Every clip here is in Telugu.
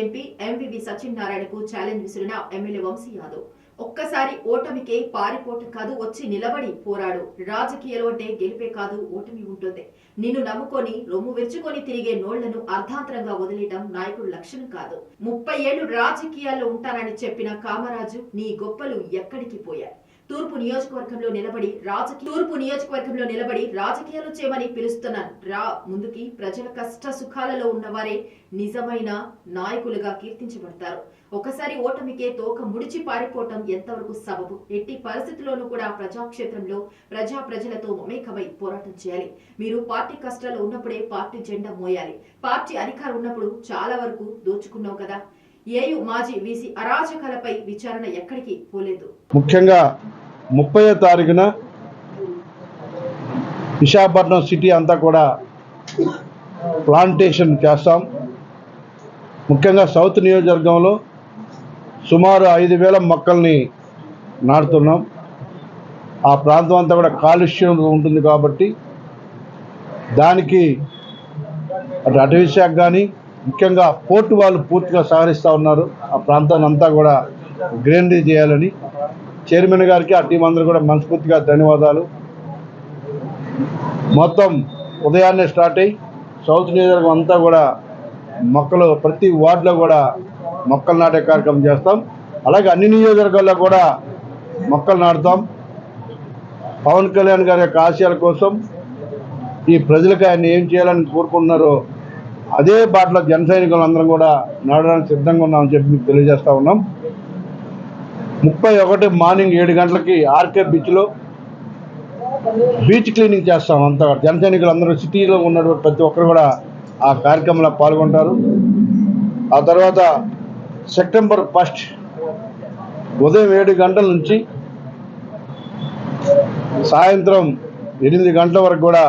ఎంపీ ఎంవివి సత్యనారాయణకు ఛాలెంజ్ విసిరిన ఎమ్మెల్యే వంశీ యాదవ్. ఒక్కసారి ఓటమికే పారిపోటు కాదు వచ్చి నిలబడి పోరాడు. రాజకీయాలు అంటే గెలిపే కాదు ఓటమి ఉంటుంది. నిన్ను నమ్ముకొని రొమ్ము విరుచుకొని తిరిగే నోళ్ళను అర్ధాంతరంగా వదిలేయడం నాయకుడు లక్షణం కాదు. ముప్పై ఏళ్ళు రాజకీయాల్లో ఉంటానని చెప్పిన కామరాజు నీ గొప్పలు ఎక్కడికి పోయాయి? తూర్పు నియోజకవర్గంలో నిలబడి రాజకీయ తూర్పు నియోజకవర్గంలో నిలబడి రాజకీయాలు చేయమని పిలుస్తున్నాను రా ముందుకి ప్రజల కష్ట సుఖాలలో ఉన్నవారే నిజమైన నాయకులుగా కీర్తించబడతారు. ఒకసారి ఓటమికే తోక ముడిచి పారిపోవటం ఎంతవరకు సబబు? ఎట్టి పరిస్థితుల్లోనూ కూడా ప్రజాక్షేత్రంలో ప్రజా ప్రజలతో మమేకమై పోరాటం చేయాలి. మీరు పార్టీ కష్టాల్లో ఉన్నప్పుడే పార్టీ జెండా మోయాలి. పార్టీ అధికారం ఉన్నప్పుడు చాలా వరకు దోచుకున్నావు కదా. ఏయు మాజీ వీసీ అరాచకాలపై విచారణ ఎక్కడికి పోలేదు. ముఖ్యంగా ముప్పై తారీఖున విశాఖపట్నం సిటీ అంతా కూడా ప్లాంటేషన్ చేస్తాం. ముఖ్యంగా సౌత్ నియోజకవర్గంలో సుమారు ఐదు వేల మొక్కల్ని నాటుతున్నాం. ఆ ప్రాంతం అంతా కూడా కాలుష్యం ఉంటుంది కాబట్టి దానికి అటు అటవీ శాఖ కానీ ముఖ్యంగా పోర్టు వాళ్ళు పూర్తిగా సహకరిస్తూ ఉన్నారు. ఆ ప్రాంతాన్ని అంతా కూడా గ్రీనరీ చేయాలని చైర్మన్ గారికి ఆ టీం అందరూ కూడా మనస్ఫూర్తిగా ధన్యవాదాలు. మొత్తం ఉదయాన్నే స్టార్ట్ అయ్యి సౌత్ నియోజకవర్గం అంతా కూడా మొక్కలు ప్రతి వార్డులో కూడా మొక్కలు నాటే కార్యక్రమం చేస్తాం. అలాగే అన్ని నియోజకవర్గాల్లో కూడా మొక్కలు నాటుతాం. పవన్ కళ్యాణ్ గారి యొక్క ఆశయాల కోసం ఈ ప్రజలకు ఆయన ఏం చేయాలని కోరుకుంటున్నారో అదే బాటలో జన సైనికులు అందరం కూడా నడవడానికి సిద్ధంగా ఉన్నామని చెప్పి మీకు తెలియజేస్తా ఉన్నాం. ముప్పై ఒకటి మార్నింగ్ ఏడు గంటలకి ఆర్కే బీచ్లో బీచ్ క్లీనింగ్ చేస్తాం అంతా జన సైనికులు అందరూ సిటీలో ఉన్నటువంటి ప్రతి ఒక్కరు కూడా ఆ కార్యక్రమంలో పాల్గొంటారు. ఆ తర్వాత సెప్టెంబర్ ఫస్ట్ ఉదయం ఏడు గంటల నుంచి సాయంత్రం ఎనిమిది గంటల వరకు కూడా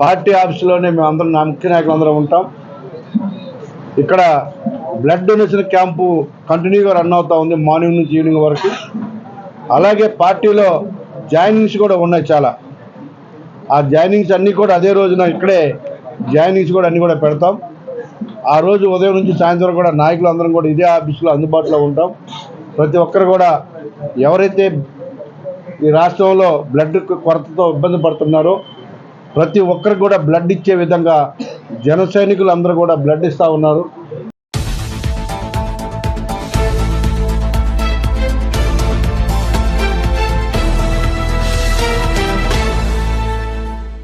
పార్టీ ఆఫీసులోనే మేము అందరం నా ముఖ్య నాయకులు అందరం ఉంటాం. ఇక్కడ బ్లడ్ డొనేషన్ క్యాంపు కంటిన్యూగా రన్ అవుతా ఉంది మార్నింగ్ నుంచి ఈవినింగ్ వరకు. అలాగే పార్టీలో జాయినింగ్స్ కూడా ఉన్నాయి చాలా. ఆ జాయినింగ్స్ అన్నీ కూడా అదే రోజున ఇక్కడే జాయినింగ్స్ కూడా అన్నీ కూడా పెడతాం. ఆ రోజు ఉదయం నుంచి సాయంత్రం కూడా నాయకులు అందరం కూడా ఇదే ఆఫీసులో అందుబాటులో ఉంటాం. ప్రతి ఒక్కరు కూడా ఎవరైతే ఈ రాష్ట్రంలో బ్లడ్ కొరతతో ఇబ్బంది పడుతున్నారో ప్రతి ఒక్కరికి కూడా బ్లడ్ ఇచ్చే విధంగా జన సైనికులు అందరూ కూడా బ్లడ్ ఇస్తూ ఉన్నారు.